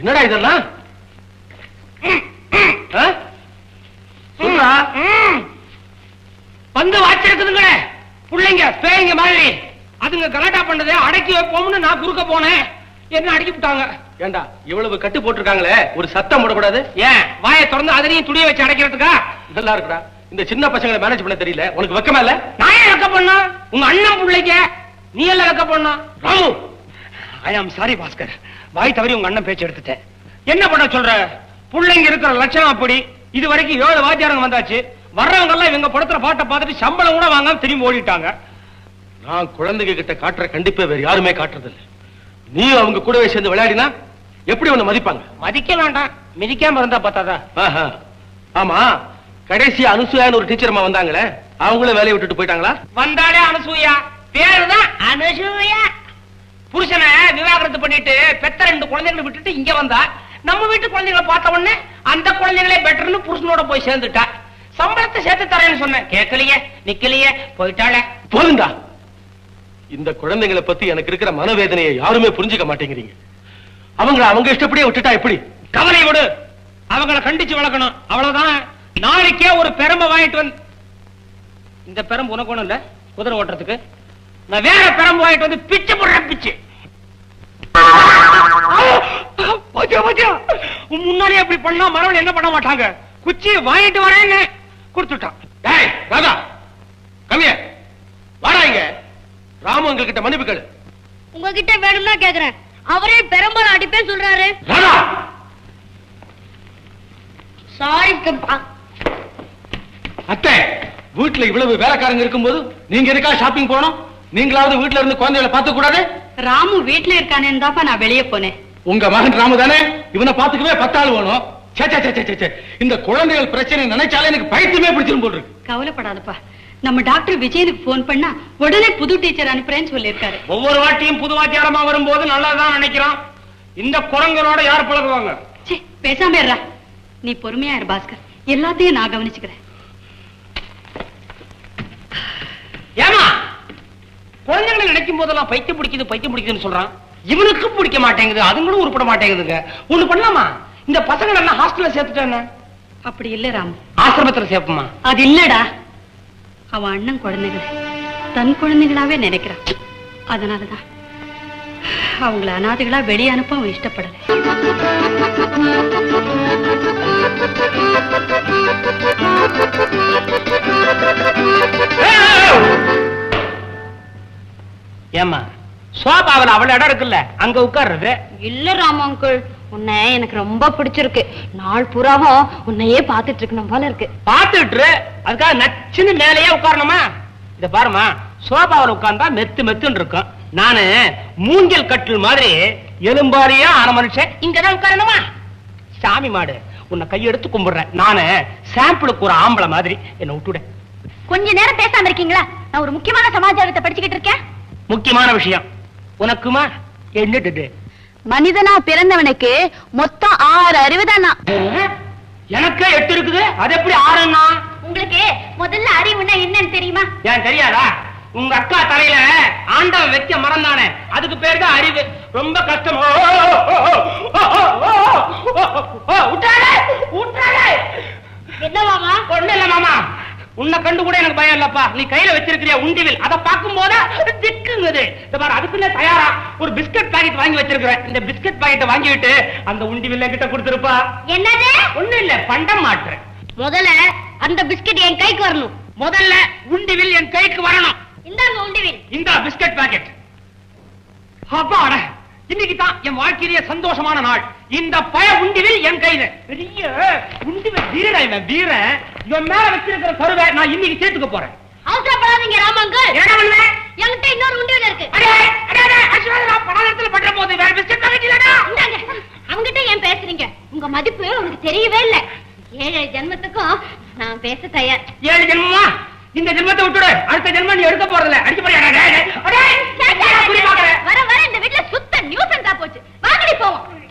என்னடா இதெல்லாம்? சொல்றா. வந்து வச்சிருக்குதுங்களே பிள்ளைங்க பேய்ங்க மாதிரி. அதுங்க கலாட்டா பண்ணது அடக்கி வைப்போம்னு நான் குறுக்க போனேன். என்ன அடக்கி விட்டாங்க? ஏண்டா இவ்வளவு கட்டு போட்டிருக்காங்களே? ஒரு சத்தம் போடக்கூடாது? ஏன்? வாயை திறந்து அதனையும் துணியை வச்சு அடைக்கிறதுக்கா? நல்லா இருக்குடா. இந்த சின்ன பசங்களை மேனேஜ் பண்ண தெரியல. உனக்கு வெக்கமா இல்ல? நான் ஏன் வைக்க பண்ணா உங்க அண்ணன் பிள்ளைங்க நீ எல்லாம் வைக்க பண்ணா ராமு! ஐ ஆம் சாரி பாஸ்கர். வாய் தவறி உங்க அண்ணன் பேச்சு எடுத்துட்டேன். என்ன பண்ண சொல்ற? பிள்ளைங்க இருக்கிற லட்சணம் அப்படி. இது வரைக்கும் ஏழு வாத்தியாரங்க வந்தாச்சு. வர்றவங்க எல்லாம் இவங்க படத்துல பாட்டை பார்த்துட்டு சம்பளம் கூட வாங்காம திரும்பி ஓடிட்டாங்க. நான் குழந்தைங்க கிட்ட காட்டுற கண்டிப்பா வேற யாருமே காட்டுறது இல்ல நீ அவங்க கூடவே சேர்ந்து விளையாடினா எப்படி உன்னை மதிப்பாங்க? மதிக்க வேண்டாம். மிதிக்காம இருந்தா பார்த்தாதா. ஆமா. கடைசி அனுசூயான்னு ஒரு டீச்சர்மா வந்தாங்களே. அவங்களும் வேலையை விட்டுட்டு போயிட்டாங்களா? வந்தாலே அனுசூயா. பேருதான் அனுசூயா. புருஷனை விவாகரத்து பண்ணிட்டு பெத்த ரெண்டு குழந்தைகளை விட்டுட்டு இங்க வந்தா நம்ம வீட்டு குழந்தைகளை பார்த்த உடனே அந்த குழந்தைகளே பெட்டர்னு புருஷனோட போய் சேர்ந்துட்டா. சம்பளத்தை சேர்த்து தரேன்னு சொன்னேன். கேட்கலையே நிக்கலையே போயிட்டாளே. போதுண்டா இந்த குழந்தைங்களை பத்தி எனக்கு இருக்கிற மனவேதனையை யாருமே புரிஞ்சுக்க மாட்டேங்கிறீங்க. அவங்கள அவங்க இஷ்டப்படியே விட்டுட்டா எப்படி? கவலை விடு. அவங்கள கண்டிச்சு வளர்க்கணும். அவ்வளவுதான். நாளைக்கே ஒரு பெரம்பு வாங்கிட்டு வந்து இந்த பெரம்பு உனக்கு ஒண்ணும் இல்ல? குதிரை ஓட்டுறதுக்கு. நான் வேற பெரம்பு வாங்கிட்டு வந்து பிச்சு போடுறேன் பிச்சு. பாத்தியா முன்னாடியே அப்படி பண்ணா மரவன் என்ன பண்ண மாட்டாங்க? குச்சி வாங்கிட்டு வரேன்னு கொடுத்துட்டான். டேய் ராதா கம்மிய வாடா இங்க. ராமு உங்ககிட்ட மன்னிப்பு கேளு. உங்ககிட்ட வேணும்னா கேக்குறேன். அவரே பெரம்பல் அடிப்பே சொல்றாரு. ராதா! சாரி அத்தை வீட்டுல இவ்வளவு வேலைக்காரங்க இருக்கும்போது நீங்க எதுக்கா ஷாப்பிங் போனோம் நீங்களாவது வீட்டுல இருந்து குழந்தைகளை பார்த்து கூடாது? ராமு வீட்ல இருக்கானேன்னு தாப்பா நான் வெளியே போனேன். உங்க மகன் ராமு தானே? இவனை பாத்துக்கவே பத்தாள் வேணும். இந்த குழந்தைகள் பிரச்சனை நினைச்சாலே எனக்கு பயத்துமே பிடிச்சிரும் போல் இருக்கு. கவலைப்படாதப்பா. நம்ம டாக்டர் விஜயனுக்கு போன் பண்ணா உடனே புது டீச்சர் அனுப்புறேன்னு சொல்லியிருக்காரு. ஒவ்வொரு வாட்டியும் புது வாத்தியாரமா வரும்போது நல்லதான் நினைக்கிறோம் இந்த குரங்களோட யார் பழகுவாங்க? பேசாம நீ பொறுமையா இரு பாஸ்கர். எல்லாத்தையும் நான் கவனிச்சுக்கிறேன். ஏமா குழந்தைகளை நினைக்கும் போதெல்லாம் பைத்தியம் பிடிக்குது பைத்தியம் பிடிக்குதுன்னு சொல்றான். இவனுக்கும் பிடிக்க மாட்டேங்குது அதுங்களும் உருப்பட மாட்டேங்குதுங்க. ஒண்ணு பண்ணலாமா? இந்த பசங்களை எல்லாம் ஹாஸ்டல்ல சேர்த்துட்டேன் அப்படி இல்ல ராமு. ஆசிரமத்துல சேர்ப்போமா? அது இல்லடா. அவன் அண்ணன் குழந்தைகளை. தன் குழந்தைகளாவே நினைக்கிறான் அதனாலதான். அவங்கள அனாதைகளா வெளியே அனுப்ப அவன் இஷ்டப்படல. ஏமா சோபாவில் அவள இடம் இருக்குல்ல அங்க உட்கார்றது? இல்ல ராம் அங்கிள் உன்னை எனக்கு ரொம்ப பிடிச்சிருக்கு. நாள் புறாவும் உன்னையே பாத்துட்டு இருக்கணும் போல இருக்கு. பாத்துட்டு அதுக்காக நச்சுன்னு மேலேயே உட்காரணுமா? இத பாருமா சோபாவில் உட்கார்ந்தா மெத்து மெத்துன்னு இருக்கும். நானு மூங்கில் கட்டில் மாதிரி எலும்பாரியா ஆன மனுஷன் இங்கதான் உட்காரணுமா? சாமி மாடு உன்னை கையெடுத்து கும்பிடுறேன். நானு சாம்பிளுக்கு ஒரு ஆம்பளை மாதிரி. என்ன விட்டுட கொஞ்ச நேரம் பேசாம இருக்கீங்களா? நான் ஒரு முக்கியமான சமாச்சாரத்தை படிச்சுக்கிட்டு இருக்கேன். முக்கியமான விஷயம் உனக்குமா என்னது மனிதனா பிறந்தவனுக்கு மொத்தம் ஆறு அறிவு தானா எனக்கு எட்டு இருக்குது அது எப்படி ஆறுன்னா உங்களுக்கு முதல்ல அறிவுனா என்னன்னு தெரியுமா ஏன் தெரியாதா உங்க அக்கா தலையில ஆண்டவன் வைக்க மரம் தானே அதுக்கு பேர் தான் அறிவு ரொம்ப கஷ்டம் என்ன மாமா ஒண்ணு இல்ல மாமா உன்னை கண்டு கூட எனக்கு பயம் இல்லப்பா. நீ கையில வச்சிருக்கிறிய உண்டிவில்? அதை பார்க்கும் போது திக்குங்குது இந்த பாரு அதுக்குள்ள தயாரா? ஒரு பிஸ்கட் பாக்கெட் வாங்கி வச்சிருக்கிறேன். இந்த பிஸ்கட் பாக்கெட்டை வாங்கிட்டு அந்த உண்டிவில் கிட்ட கொடுத்துருப்பா. என்னது? ஒண்ணும் இல்ல பண்டம் மாற்றேன் முதல்ல அந்த பிஸ்கட் என் கைக்கு வரணும். முதல்ல உண்டிவில் என் கைக்கு வரணும். இந்தாங்க உண்டிவில். இந்த பிஸ்கட் பாக்கெட். அப்பாட. இன்னைக்கு தான் என் வாழ்க்கையிலேயே சந்தோஷமான நாள். இந்த பய உண்டிவில் என் கையில. பெரிய உண்டிவில் வீர இவன்? வீர இவன் மேல வச்சிருக்கிற கருவை நான் இன்னைக்கு சேர்த்துக்க போறேன். அவசரப்படாதீங்க ராமங்கள் ஏடா பண்ணல? என்கிட்ட இன்னொரு உண்டிவில் இருக்கு. அடே, அடே, அடே, அஸ்வதா, பணத்துல பண்ற போது வேற பிஸ்கட் பாக்கெட் இல்லடா. இந்தாங்க. அங்கிட்ட ஏன் பேசுறீங்க? உங்க மதிப்பு உனக்கு தெரியவே இல்ல. ஏழு ஜென்மத்துக்கும் நான் பேச தயார். ஏழு ஜென்மமா? இந்த ஜென்மத்தை விட்டுடு. அடுத்த ஜென்மம் நீ எடுக்க போறதில்ல. அடிச்சு போறியா. வர வர. ஓடி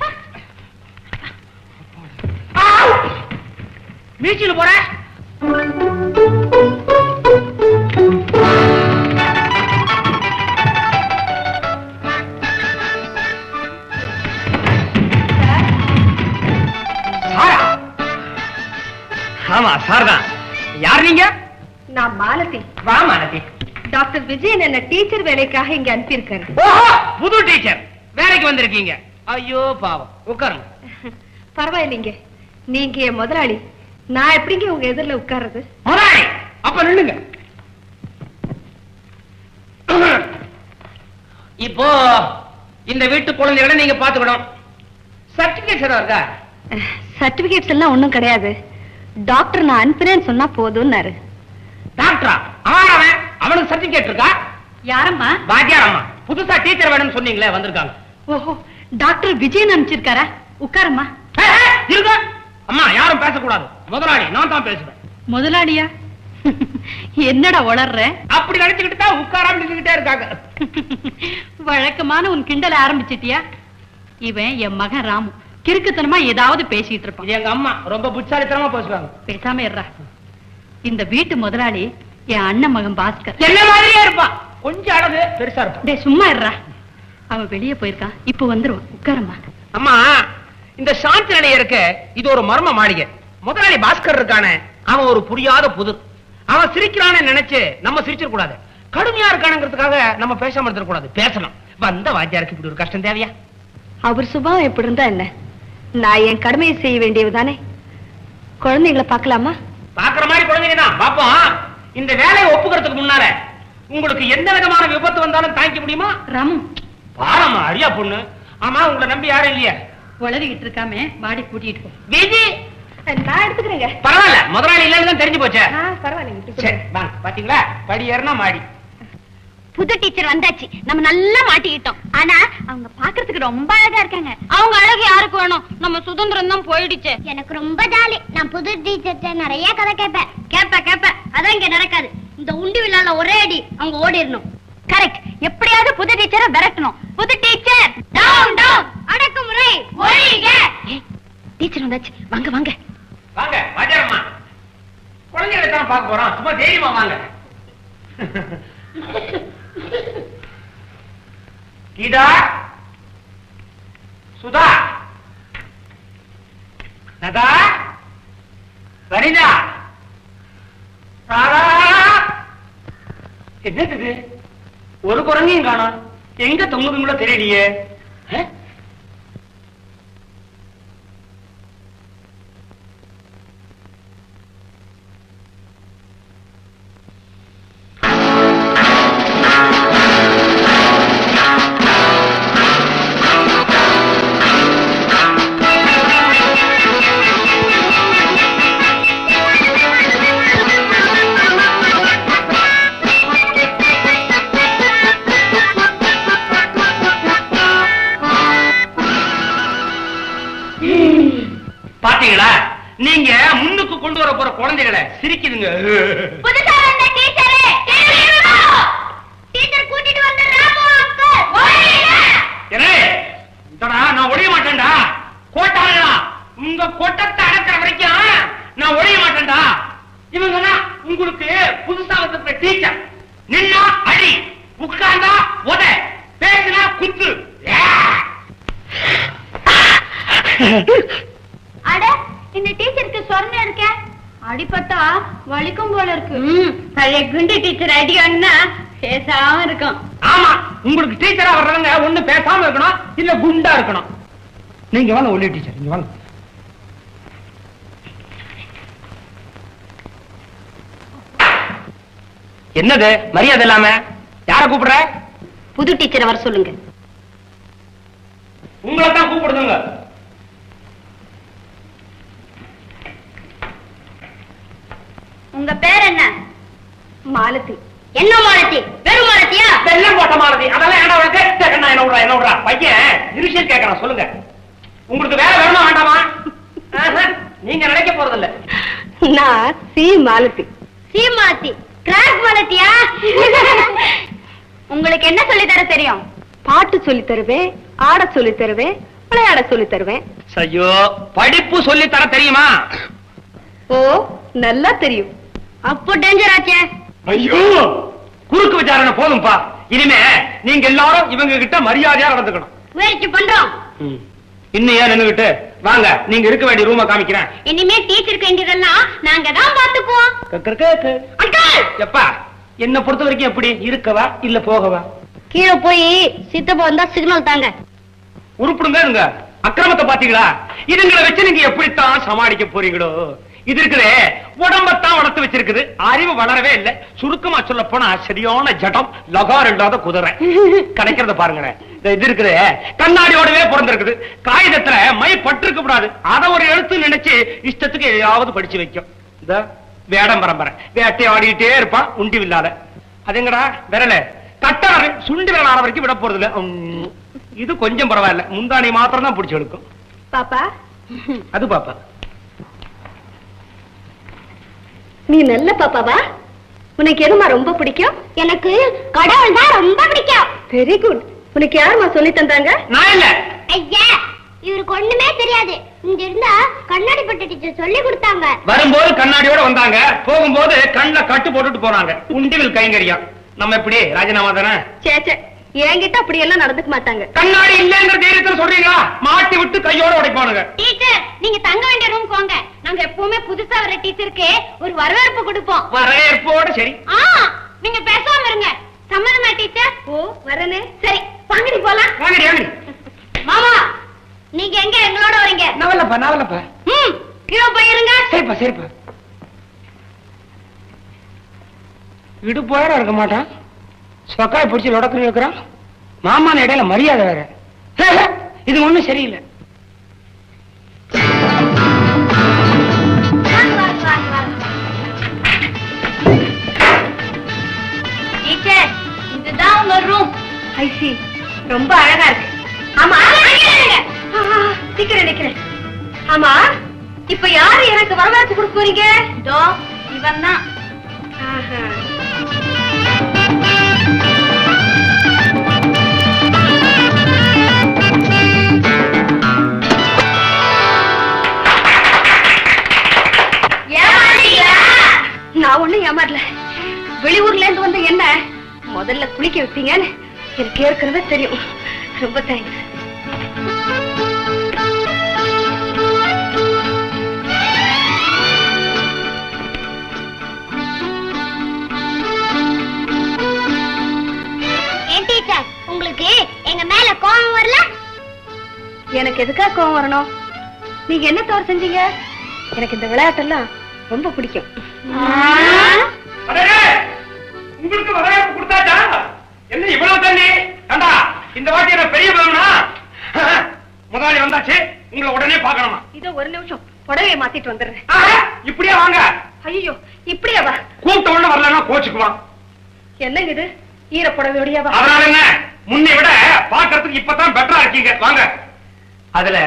ஆமா சார். தான் யார் நீங்க? நான் மாலதி. வா மாலதி. டாக்டர் விஜயன் என்ன டீச்சர் வேலைக்காக இங்க அனுப்பியிருக்காரு. புது டீச்சர். வேலைக்கு வந்திருக்கீங்க. ஐயோ பாவம். உட்காருங்க. பரவாயில்லைங்க. நீங்க என் முதலாளி. நான் எப்படிங்க உங்க எதிரில் உட்கார்றது? முதலாளி! அப்ப நில்லுங்க. இப்போ இந்த வீட்டு குழந்தைகளை நீங்க பாத்துக்கணும் சர்டிபிகேட் ஏதாவது இருக்கா? சர்டிபிகேட்ஸ் எல்லாம் ஒண்ணும் கிடையாது. டாக்டர் நான் அனுப்புறேன்னு சொன்னா போதும்னாரு. டாக்டரா அவன் அவன் அவனுக்கு சர்டிபிகேட் இருக்கா? யாரம்மா? பாக்கியார் அம்மா புதுசா டீச்சர் வேணும்னு சொன்னீங்களே வந்திருக்காங்க. ஓஹோ. டாக்டர் விஜயன் அனுப்பிச்சிருக்காரா? உட்காரம்மா. இருங்க. அம்மா யாரும் பேசக்கூடாது. முதலாளி நான் தான் பேசுவேன். முதலாளியா? என்னடா வளர்ற அப்படி நினைச்சுக்கிட்டு தான் உட்காராம நின்னுகிட்டே இருக்காங்க. வழக்கமான உன் கிண்டல ஆரம்பிச்சிட்டியா? இவன் என் மகன் ராமு. கிறுக்குத்தனமா ஏதாவது பேசிட்டு இருப்பான். எங்க அம்மா. ரொம்ப புட்சாலித்தனமா பேசுவாங்க. பேசாம இருடா. இந்த வீட்டு முதலாளி என் அண்ணன் மகன் பாஸ்கர். என்ன மாதிரியே இருப்பான். கொஞ்சம் அழகு பெருசா இருப்பான். டேய் சும்மா இருடா. அவன் வெளியே போயிருக்கான் இப்போ வந்துருவான் உட்காரம்மா. அம்மா இந்த சாந்தி நிலையம் இருக்கு இது ஒரு மர்ம மாளிகை. முதலாளி பாஸ்கர் இருக்கானே அவன் ஒரு புரியாத புதிர் அவன் சிரிக்கிறானே நினைச்சு நம்ம சிரிச்சிட கூடாது கடுமையா இருக்கானுங்கிறதுக்காக நம்ம பேசாம இருந்துட கூடாது பேசணும். வந்த வாத்தியாருக்கு இப்படி ஒரு கஷ்டம் தேவையா? அவர் சுபாவம் எப்படி இருந்தா என்ன? நான் என் கடமையை செய்ய வேண்டியதுதானே குழந்தைங்களை பார்க்கலாமா? பாக்குற மாதிரி குழந்தைங்க தான் பாப்போம் இந்த வேலையை ஒப்புக்கிறதுக்கு முன்னால உங்களுக்கு எந்த விதமான விபத்து வந்தாலும் தாங்கிக்க முடியுமா? ராமு பாரம்மா அரியா பொண்ணு. ஆமா உங்களை நம்பி யாரும் இல்லையா. உளறிக்கிட்டு இருக்காம வாடி கூட்டிட்டு போ. விஜி! நான் எடுத்துக்கிறேங்க. பரவாயில்ல முதலாளி இல்லைன்னு தான் தெரிஞ்சு போச்சே. எடுத்துக்கிறேன். வாங்க பாத்தீங்களா? படி ஏறினா மாடி. புது டீச்சர் வந்தாச்சு. நம்ம நல்லா மாட்டிக்கிட்டோம். ஆனா அவங்க பாக்குறதுக்கு ரொம்ப அழகா இருக்காங்க. அவங்க அழகு யாருக்கு வேணும்? நம்ம சுதந்திரம் தான் போயிடுச்சு. எனக்கு ரொம்ப ஜாலி. நான் புது டீச்சர் நிறைய கதை கேட்பேன். கேட்ப கேட்ப அதான் இங்க நடக்காது. இந்த உண்டி விழால ஒரே அடி அவங்க ஓடிடணும். கரெக்ட் எப்படியாவது புது டீச்சரை விரட்டணும். புது டீச்சர் டவுன் டவுன் அடக்குமுறை. ஒழிங்க டீச்சர் வந்தாச்சு. வாங்க வாங்க. வாங்க வாஜாரம்மா குழந்தைகளை தான் பார்க்க போறோம். சும்மா தைரியமா வாங்க. கீதா. சுதா. நதா வரிதா ராதா. என்னது ஒரு குரங்கையும் காணும். எங்க தொங்குதுங்களோ தெரியலையே? நான் ஒழிய மாட்டேன்டா. கோட்டாளா உங்க கொட்டத்தை அடக்கிற வரைக்கும் நான் ஒழிய மாட்டேன்டா. இவங்க உங்களுக்கு புதுசா வந்த டீச்சர். நின்னா அடி உட்கார்ந்தா உத பேசினா குத்து! அட இந்த டீச்சருக்கு சொர்ணம் இருக்க. அடிபட்டா வலிக்கும் போல இருக்கு. பழைய குண்டு டீச்சர் அடிக்கணும்னா பேசாம இருக்கும். ஆமா உங்களுக்கு டீச்சரா வர்றவங்க ஒண்ணு பேசாம இருக்கணும் இல்ல குண்டா இருக்கணும். நீங்க வாங்க ஒல்லி டீச்சர் நீங்க வாங்க. என்னது மரியாதை இல்லாம? யார கூப்பிடுற? புது டீச்சரை வர சொல்லுங்க. உங்களை தான் கூப்பிடுதுங்க உங்க பேர் என்ன? மாலதி. என்ன மாலத்தி வெறும் மாலத்தியா வெள்ளம் போட்ட மாதிரி அதெல்லாம் என்ன உனக்கு? என்ன என்ன விடுறா என்ன விடுறா? பையன் இனிஷியல் கேட்கறான் சொல்லுங்க. உங்களுக்கு வேலை வேணுமா வேண்டாமா? நீங்க நினைக்க போறதில்ல. நான் C Malathi. C Malathi crack மாலத்தியா உங்களுக்கு என்ன சொல்லி தர தெரியும்? பாட்டு சொல்லி தருவேன் ஆட சொல்லி தருவேன் விளையாட சொல்லி தருவேன். ஐயோ படிப்பு சொல்லி தர தெரியுமா? ஓ நல்லா தெரியும். அப்போ டேஞ்சர் ஆச்சே. ஐயோ! குறுக்கு விசாரணை போதும்பா. இனிமே நீங்க எல்லாரும் இவங்க கிட்ட மரியாதையா நடந்துக்கணும். முயற்சி பண்றோம். இன்னும் ஏன் நின்னுகிட்டு? வாங்க நீங்க இருக்க வேண்டிய ரூமை காமிக்கிறேன். இனிமே டீச்சருக்கு வேண்டியதெல்லாம் நாங்க தான் பாத்துக்குவோம்! எப்பா என்ன பொறுத்த வரைக்கும் எப்படி? இருக்கவா இல்ல போகவா? கீழே போய் சித்தப்பா வந்தா சிக்னல் தாங்க. உருப்பிடுங்க இருங்க. அக்கிரமத்தை பாத்தீங்களா இதுங்களை வச்சு நீங்க எப்படித்தான் சமாளிக்க போறீங்களோ? இது இருக்குதே உடம்பத்தான் வளர்த்து வச்சிருக்குது. அறிவு வளரவே இல்ல. சுருக்கமா சொல்ல போனா சரியான ஜடம் லகார் இல்லாத குதிரை. கிடைக்கிறத பாருங்களேன். இந்த இது இருக்குதே கண்ணாடியோடவே பிறந்திருக்குது. காகிதத்துல மை பட்டிருக்க கூடாது. அத ஒரு எழுத்து நினைச்சு இஷ்டத்துக்கு எதையாவது படிச்சு வைக்கும். இந்த வேடம் பரம்பரை. வேட்டை ஆடிட்டே இருப்பான் உண்டி இல்லாத. அதுங்கடா விரல. கட்டாரு சுண்டி விரல் ஆன வரைக்கும் விட போறது இல்ல இது கொஞ்சம் பரவாயில்ல. முந்தானி மாத்திரம் தான் பிடிச்சு எடுக்கும். பாப்பா. அது பாப்பா. நீ நல்ல பாப்பாவா? உனக்கு எதுமா ரொம்ப பிடிக்கும்? எனக்கு கடவுள் தான் ரொம்ப பிடிக்கும். வெரி குட் உனக்கு யாருமா சொல்லி தந்தாங்க? நான் இல்ல. ஐயா இவருக்கு ஒண்ணுமே தெரியாது. இங்க இருந்தா கண்ணாடி பட்ட டீச்சர் சொல்லி கொடுத்தாங்க. வரும்போது கண்ணாடியோட வந்தாங்க. போகும்போது கண்ணுல கட்டு போட்டுட்டு போனாங்க. உண்டிவில் கைங்கரியா நம்ம எப்படி ராஜினாமா தானே? சே சே. என்கிட்ட அப்படி எல்லாம் நடந்துக்க மாட்டாங்க. கண்ணாடி இல்லைங்கிற தைரியத்துல சொல்றீங்களா? மாட்டி விட்டு கையோட உடைப்பானுங்க டீச்சர் நீங்க தங்க நாங்க எப்பவுமே புதுசா வர டீச்சருக்கு ஒரு வரவேற்பு கொடுப்போம். வரவேற்போட சரி. ஆ நீங்க பேசாம இருங்க. சம்மதமா டீச்சர்? ஓ வரனே. சரி வாங்கடி போலாம். வாங்கடி வாங்கடி. மாமா நீங்க எங்க எங்களோட வரீங்க? நவலப்பா நவலப்பா. ம் கீழே போயிருங்க சரிப்பா சரிப்பா. இடுப்போட இருக்க மாட்டான். சொக்காய் பிடிச்சி லொடக்குறி வைக்கிறான். மாமான இடையில மரியாதை வேற. இது ஒண்ணும் சரியில்லை. இதுதான் உங்க ரூம் ஐசி ரொம்ப அழகா இருக்கு. ஆமா. ஆ, நிக்கிறேன். ஆமா இப்ப யாரு எனக்கு வரவேற்பு கொடுக்க போறீங்க? இதோ இவன் தான்? நான் ஒண்ணும் ஏமாறல வெளியூர்ல இருந்து வந்த என்ன? முதல்ல குளிக்க வைப்பீங்கன்னு எனக்கு ஏற்கனவே தெரியும். ரொம்ப தேங்க்ஸ் உங்களுக்கு எங்க மேல கோபம் வரல? எனக்கு எதுக்கா கோவம் வரணும்? நீங்க என்ன தவறு செஞ்சீங்க? எனக்கு இந்த விளையாட்டெல்லாம் ரொம்ப பிடிக்கும். முதலாளி வந்தாச்சு உங்களை உடனே பார்க்கணுமா? இதோ ஒரு நிமிஷம். புடவைய மாத்திட்டு வந்துடுறேன். இப்படியே வாங்க. ஐயோ இப்படியா வா. கூப்பிட்ட உடனே வரலன்னா கோச்சுக்குவான் என்னங்க இது? ஈர புடவையோடயா வா. அதனால என்ன? முன்னை விட பாக்குறதுக்கு இப்பதான் பெட்டரா இருக்கீங்க. வாங்க. அதுல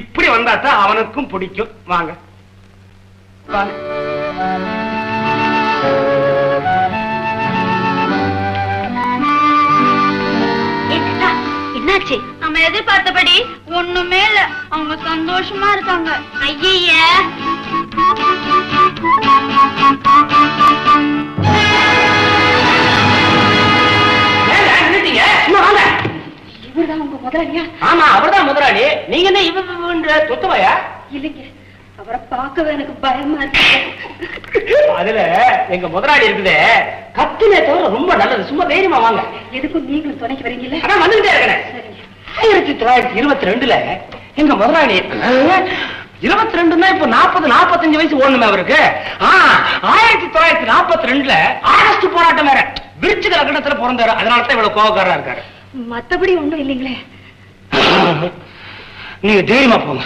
இப்படி வந்தா தான் அவனுக்கும் பிடிக்கும். வாங்க. வாங்க. என்னாச்சு நம்ம எதிர்பார்த்தபடி ஒண்ணுமே இல்ல. அவங்க சந்தோஷமா இருக்காங்க. ஐய. இவர்தான் உங்க முதலாளியா? ஆமா அவர்தான் முதலாளி. நீங்க என்ன இவன்ற தொத்துவையா இல்லைங்க. அவரை பார்க்கவே எனக்கு பயமா இருக்கு. அதுல எங்க முதலாளி இருக்குதே கத்துனே தவிர ரொம்ப நல்லது. சும்மா தைரியமா வாங்க. எதுக்கும் நீங்களும் துணைக்கு வரீங்கல்ல? அதான் வந்துகிட்டே இருக்கிறேன் ஆயிரத்தி தொள்ளாயிரத்தி இருபத்தி ரெண்டுல எங்க முதலாளி இருபத்தி ரெண்டுன்னா இப்ப நாற்பது நாற்பத்தஞ்சு வயசு ஓடணுமே அவருக்கு. ஆ, ஆயிரத்தி தொள்ளாயிரத்தி நாற்பத்தி ரெண்டுல ஆகஸ்ட் போராட்டம் வேற. விருச்சிக லக்னத்துல பிறந்தாரு. அதனால தான் இவ்வளவு கோபக்காரா இருக்காரு. மத்தபடி ஒண்ணும் இல்லைங்களே. நீங்க தைரியமா போங்க.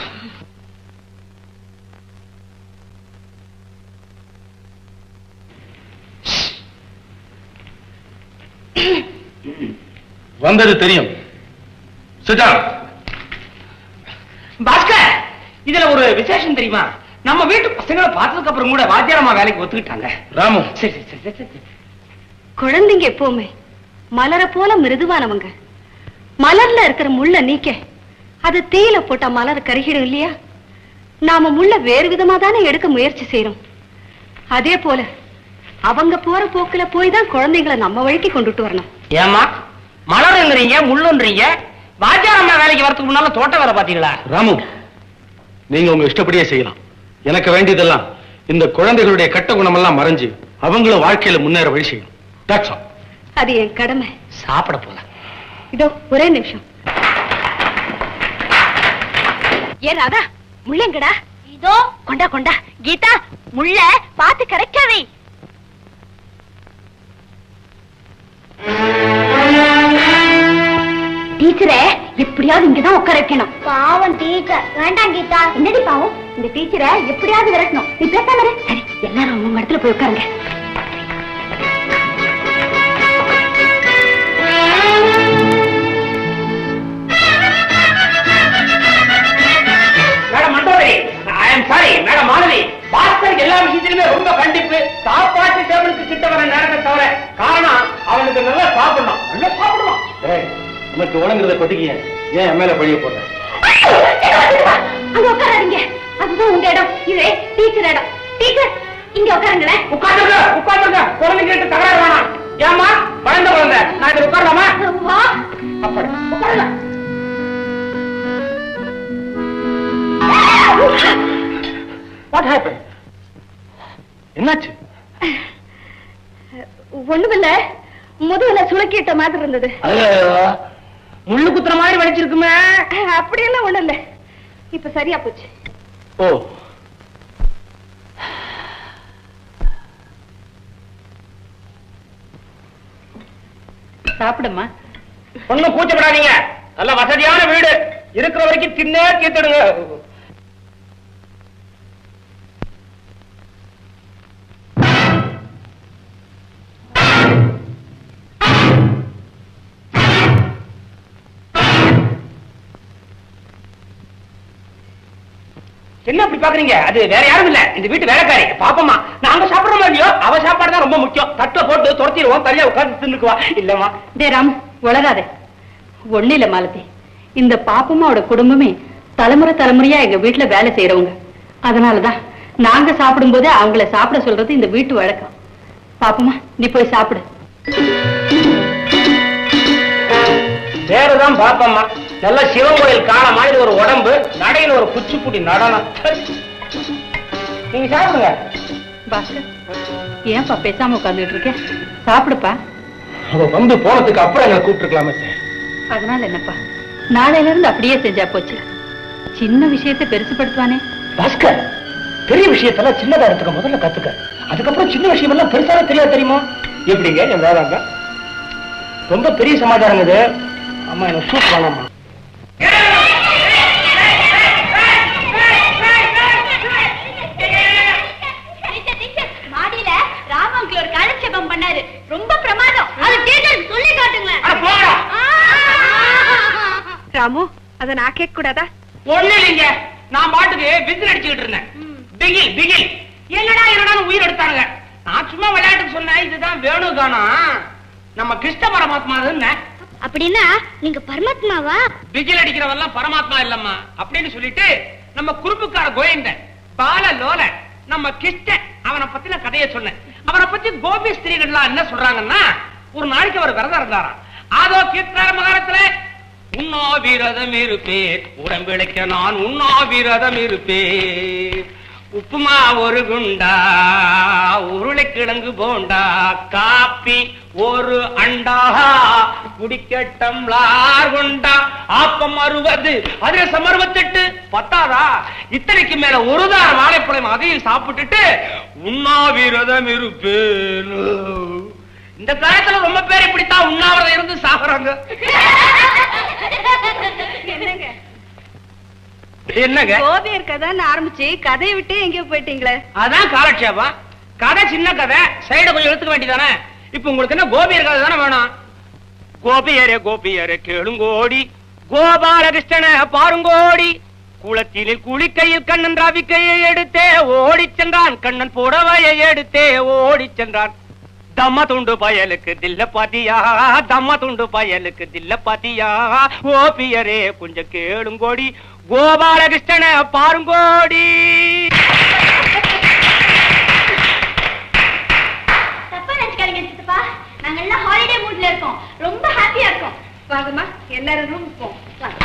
வந்தது தெரியும். பாஸ்கர் இதுல ஒரு விசேஷம் தெரியுமா? நம்ம வீட்டு பசங்களை பார்த்ததுக்கு அப்புறம் கூட வாத்தியாரமா வேலைக்கு ஒத்துக்கிட்டாங்க. ராமு! சரி சரி சரி சரி, சரி. குழந்தைங்க எப்பவுமே மலர போல மிருதுவானவங்க. மலர்ல இருக்கிற முள்ள நீக்க அது தீயில போட்டா மலர் கருகிடும் இல்லையா? நாம முள்ள வேறு விதமா தானே எடுக்க முயற்சி செய்யறோம் அதே போல அவங்க போற போக்குல போய் தான் குழந்தைங்களை நம்ம வழிக்கு கொண்டுட்டு வரணும். ஏமா மலருங்கிறீங்க முள்ளுன்றீங்க வாத்தியார் அம்மா வேலைக்கு வரதுக்கு முன்னால தோட்டம் வேலை பாத்தீங்களா ராமு நீங்க உங்க இஷ்டப்படியே செய்யலாம். எனக்கு வேண்டியதெல்லாம் இந்த குழந்தைகளுடைய கெட்ட குணமெல்லாம் மறைஞ்சு அவங்களும் வாழ்க்கையில முன்னேற வழி செய்யணும். All. அது என் கடமை. சாப்பிட போலாம் இதோ ஒரே நிமிஷம். ஏ ராதா முள்ளங்கடா? இதோ கொண்டா கொண்டா. கீதா முள்ள பாத்து கரெக்டாவே டீச்சரே எப்படியாவது இங்கதான் உட்கார வைக்கணும். பாவம் டீச்சர். வேண்டாம் கீதா. என்னடி பாவம்? இந்த டீச்சரை எப்படியாவது விரட்டணும். நீ பேசாம. சரி எல்லாரும் உங்க இடத்துல போய் உட்காருங்க. கொட்டிக்கிய ஏன் என் மேல பழிய போட்ட? அங்க உட்காராதீங்க. அதுதான் உங்க இடம். இது டீச்சர் இடம். டீச்சர் இங்க உட்காருங்களேன் உட்கார்ந்துங்க உட்கார்ந்துங்க குழந்தை கேட்டு தகராறு வேணாம். ஏமா வளர்ந்த குழந்தை நான் இதுல உட்காரலாமா? அப்படி உட்காருங்க. வாட் ஹேப்பன் என்னாச்சு? ஒண்ணுமில்ல. முதுகுல சுளுக்கிட்ட மாதிரி இருந்தது. முள்ளு குத்துற மாதிரி வலிச்சிருக்குமே. அப்படியெல்லாம் ஒண்ணும் இல்ல. இப்ப சரியா போச்சு. ஓ. சாப்பிடுமா ஒண்ணும் கூச்சப்படாதீங்க நல்ல வசதியான வீடு. இருக்கிற வரைக்கும் தின்னே தீர்த்துடுங்க. என்ன அப்படி பாக்குறீங்க? அது வேற யாரும் இல்ல. இந்த வீட்டு வேலைக்காரி பாப்பமா நாங்க சாப்பிடுறோமோ இல்லையோ? அவ சாப்பாடு தான் ரொம்ப முக்கியம். தட்டை போட்டு துரத்திடுவோம். தனியா உட்கார்ந்து தின்னுக்குவா. இல்லம்மா. டே ராம் உளராதே ஒண்ணு இல்ல மாலதி. இந்த பாப்பம்மாவோட குடும்பமே தலைமுறை தலைமுறையா எங்க வீட்டுல வேலை செய்யறவங்க அதனாலதான் நாங்க சாப்பிடும்போது அவங்கள சாப்பிட சொல்றது இந்த வீட்டு வழக்கம். பாப்பம்மா நீ போய் சாப்பிடு. பேருதான் பாப்பம்மா. நல்ல சிவன் கோயில் காண மாதிரி ஒரு உடம்பு நடையில ஒரு குச்சிப்புடி நடனம். நீங்க சாப்பிடுங்க. பாஸ்கர் ஏன்பா பேசாம உட்கார்ந்துட்டு இருக்க? சாப்பிடுப்பா. அவ வந்து போனதுக்கு அப்புறம் எங்களை கூப்பிட்டுருக்கலாமே அதனால என்னப்பா? நாளையில இருந்து அப்படியே செஞ்சா போச்சு. சின்ன விஷயத்தை பெருசுப்படுத்துவானே. பாஸ்கர் பெரிய விஷயத்தெல்லாம் சின்னதா எடுத்துக்க முதல்ல கத்துக்க. அதுக்கப்புறம் சின்ன விஷயம் எல்லாம் பெருசாவே தெரியாது தெரியுமா? எப்படிங்க என் வேறாங்க ரொம்ப பெரிய சமாச்சாரம் இது. அம்மா எனக்கு சூப் வேணாமா ராமு அத நான் கேட்க கூடாதா ஒண்ணு இல்லைங்க. நான் பாட்டுக்கு விசில் அடிச்சுக்கிட்டு இருந்தேன். பிகில் பிகில். என்னடா என்னடா உயிர் எடுத்தாங்க நான் சும்மா விளையாட்டுக்கு சொன்னேன் இதுதான் வேணும் காணோம் நம்ம கிருஷ்ண பரமாத்மா அப்படின்னா நீங்க பரமாத்மாவா? பிகில் அடிக்கிறவெல்லாம் பரமாத்மா இல்லம்மா. அப்படின்னு சொல்லிட்டு நம்ம குறும்புக்கார கோயந்த பால லோல நம்ம கிஷ்ட அவனை பத்தின கதையை சொன்னேன். அவனை பத்தி கோபி ஸ்திரீகள்லாம் என்ன சொல்றாங்கன்னா ஒரு நாளைக்கு அவர் விரதம் இருந்தாராம். அதோ கீர்த்தார மகாரத்துல உண்ணா விரதம் இருப்பேன் உடம்பிழைக்க நான் உண்ணா விரதம் இருப்பேன். உப்புமா ஒரு குண்டா உருளைக்கிழங்கு போண்டா காப்பி ஒரு அண்டா குடிக்க டம்ளார் குண்டா ஆப்பம் அறுபது அதிரசம் அறுபத்தெட்டு பத்தாதா? இத்தனைக்கு மேல ஒரு தார வாழைப்பழம் அதையும் சாப்பிட்டுட்டு உண்ணாவிரதம் இருப்பேன். இந்த காலத்துல ரொம்ப பேர் இப்படித்தான் உண்ணாவிரதம் இருந்து சாகுறாங்க. என்னங்க? என்னங்க? கோபியர் கதைன்னு ஆரம்பிச்சு கதையை விட்டு எங்கேயோ போயிட்டீங்களே. அதான் காலட்சேபம். கதை சின்ன கதை சைட கொஞ்சம் எடுத்துக்க வேண்டியதானே இப்ப உங்களுக்கு என்ன கோபியர் கதை தானே வேணும்? கோபியரே கோபியரே கேளுங்கோடி. கோபாலகிருஷ்ணன பாருங்கோடி. குளத்தினில் குளிக்கையில் கண்ணன் ராவிக்கையை எடுத்தே ஓடி சென்றான். கண்ணன் புடவையை எடுத்தே ஓடி சென்றான். தம்ம துண்டு பயலுக்கு தில்ல பாத்தியா? தம்ம துண்டு பயலுக்கு தில்ல பாத்தியா? ஓபியரே கொஞ்சம் கேளுங்கோடி. கோபாலகிருஷ்ணன பாருங்கோடி. கோச்சிக்காதீங்க சித்தப்பா. நாங்க எல்லாம் ஹாலிடே மூட்ல இருக்கோம். ரொம்ப ஹாப்பியா இருக்கோம். வாங்கம்மா எல்லாரும் ரூம் போவோம் வாங்க.